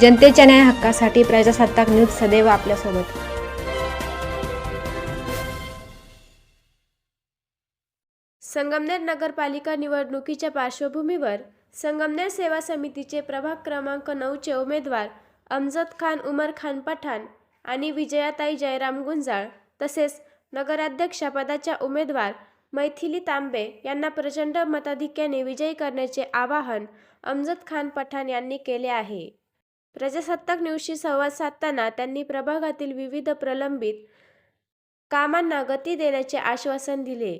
जनतेच्या न्याय हक्कासाठी प्रजासत्ताक न्यूज सदैव आपल्यासोबत. संगमनेर नगरपालिका निवडणुकीच्या पार्श्वभूमीवर संगमनेर सेवा समितीचे प्रभाग क्रमांक नऊचे उमेदवार अमजद खान उमर खान पठाण आणि विजयाताई जयराम गुंजाळ तसेच नगराध्यक्षपदाच्या उमेदवार मैथिली तांबे यांना प्रचंड मताधिक्याने विजयी करण्याचे आवाहन अमजद खान पठाण यांनी केले आहे. प्रजासत्ताक न्यूजशी संवाद साधताना त्यांनी प्रभागातील विविध प्रलंबित कामांना गती देण्याचे आश्वासन दिले.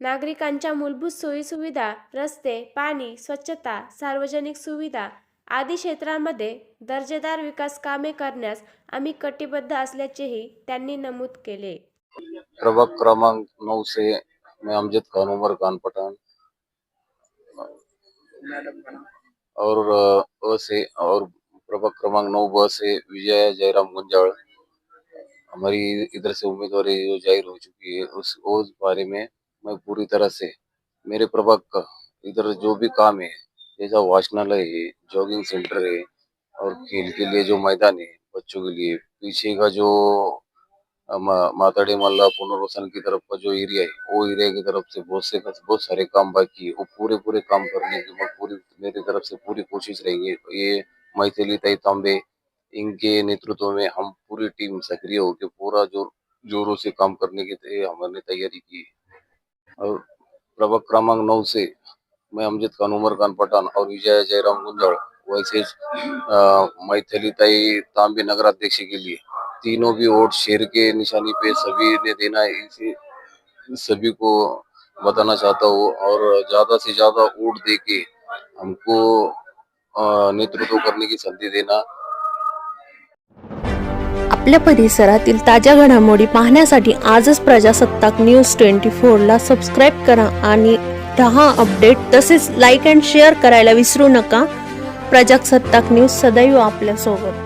नागरिकांच्या मूलभूत सोयीसुविधा रस्ते पाणी स्वच्छता सार्वजनिक सुविधा आदी क्षेत्रांमध्ये दर्जेदार विकास कामे करण्यास आम्ही कटिबद्ध असल्याचेही त्यांनी नमूद केले. प्रभाग क्रमांक नौ से मैं अमजद खान उमर खान पठान और अ, अ से और प्रभाग क्रमांक नौ बस है विजय जयराम गुंजाल हमारी इधर से उम्मीदवारी जो ज़ाहिर हो चुकी है, उस उस बारे में मैं पूरी तरह से मेरे प्रभाग का इधर जो भी काम है, जैसा वाचनालय है जॉगिंग सेंटर है, और खेल के लिए जो मैदान है, बच्चों के लिए, पीछे का जो माताड़ी मल्ला पुनर्वसन की तरफ़ का जो एरिया है, वो एरिया की तरफ़ से बहुत से, बहुत सारे काम बाकी है, वो पूरे पूरे काम करने की पूरी, मेरी तरफ़ से पूरी कोशिश रहेगी। ये मैथिली ताई तांबे इनके नेतृत्व में हम पूरी टीम सक्रिय होकर पूरा ज़ोर, जोरों से काम करने की तय- हमने तैयारी की और प्रभाग क्रमांक नौ से मैं अमजद खान, उमर खान पठान और विजय जयराम गुंजाड़ वैसे मैथिली ताई तांबे नगराध्यक्ष के लिए तीनों भी वोट शेर के निशानी पे सभी ने देना है। इसे सभी को बताना चाहता हूँ और ज़्यादा से ज़्यादा वोट दे के हमको नेतृत्व करने की संधी देना आपल्या परिसरातील ताज्या घडामोडी पाहण्यासाठी आजच प्रजासत्ताक न्यूज ट्वेंटी फोरला सबस्क्राईब करा आणि दहा अपडेट. तसेच लाईक अँड शेअर करायला विसरू नका. प्रजासत्ताक न्यूज सदैव आपल्यासोबत.